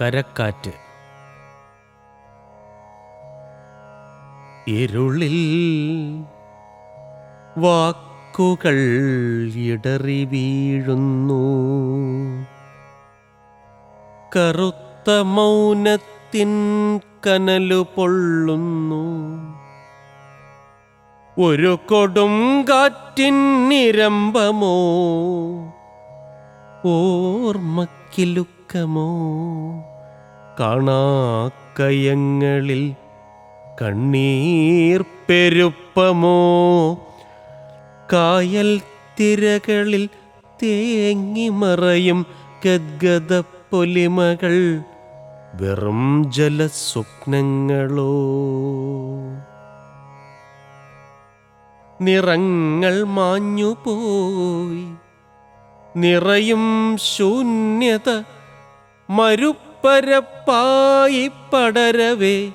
കരക്കാറ്റ്. ഇരുളിൽ വാക്കുകൾ ഇടറി വീഴുന്നു. കറുത്ത മൗനത്തിൻ കനലു പൊള്ളുന്നു. ഒരു കൊടും കാറ്റിൻ നിരമ്പമോ? ഓർമ്മക്കിലുക്കമോ കാണാക്കയങ്ങളിൽ കണ്ണീർ പെരുപ്പമോ? കായൽ തിരകളിൽ തേങ്ങി മറയും ഗദ്ഗത പൊലിമകൾ വെറും ജലസ്വപ്നങ്ങളോ? നിറങ്ങൾ മാഞ്ഞുപോയി നിറയും ശൂന്യത മരുപ്പരപ്പായി പടരവേ.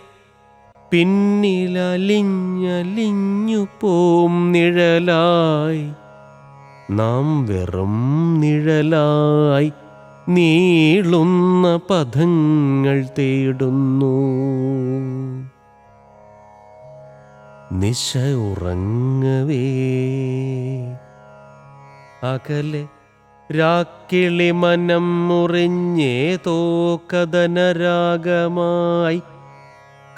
പിന്നിലലിഞ്ഞലിഞ്ഞു പോം നിഴലായി. നാം വെറും നിഴലായി നീളുന്ന പദങ്ങൾ തേടുന്നു. നിശ ഉറങ്ങവേ. അകലെ രാക്കിളി മനം മുറിഞ്ഞേ തോക്കതനരാഗമായി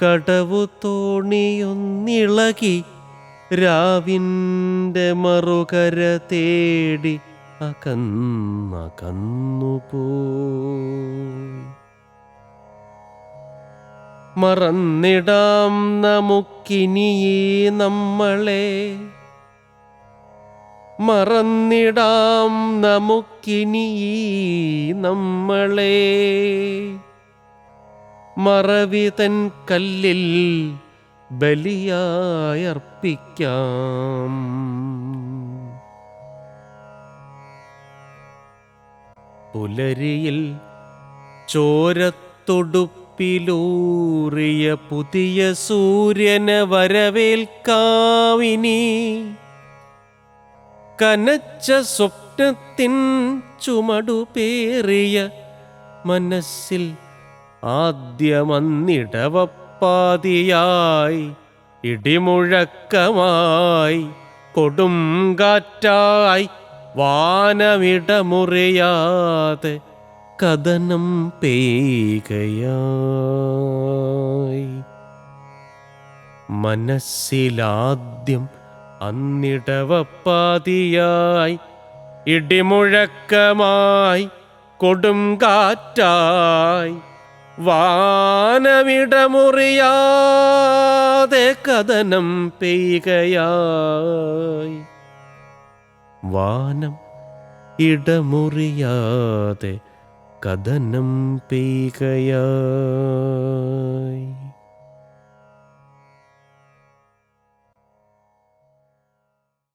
കടവു തോണിയൊന്നിളകി രാവിന്റെ മറുകര തേടി അകന്നകന്നുപോയി മറന്നിടാം നമുക്കിനിയേ നമ്മളെ മറന്നിടാം നമുക്കിനി നമ്മളെ. മറവിതൻ കല്ലിൽ ബലിയായർപ്പിക്കാം. പുലരിയിൽ ചോരത്തൊടുപ്പിലൂറിയ പുതിയ സൂര്യനെ വരവേൽക്കാവിനി. കനച്ച സ്വപ്നത്തിൻ ചുമടുപേറിയ മനസ്സിൽ ആദ്യമന്നിടവപ്പാതിയായി ഇടിമുഴക്കമായി കൊടുങ്കാറ്റായി വാനമിടമുറിയാതെ കഥനം പെയ്കയായി മനസ്സിലാദ്യം അന്നിടവപ്പാതിയായി ഇടിമുഴക്കമായി കൊടുങ്കാറ്റായി വാനമിടമുറിയാതെ കഥനം പെയ്യുകയായി. വാനം ഇടമുറിയാതെ കഥനം പെയ്കയായി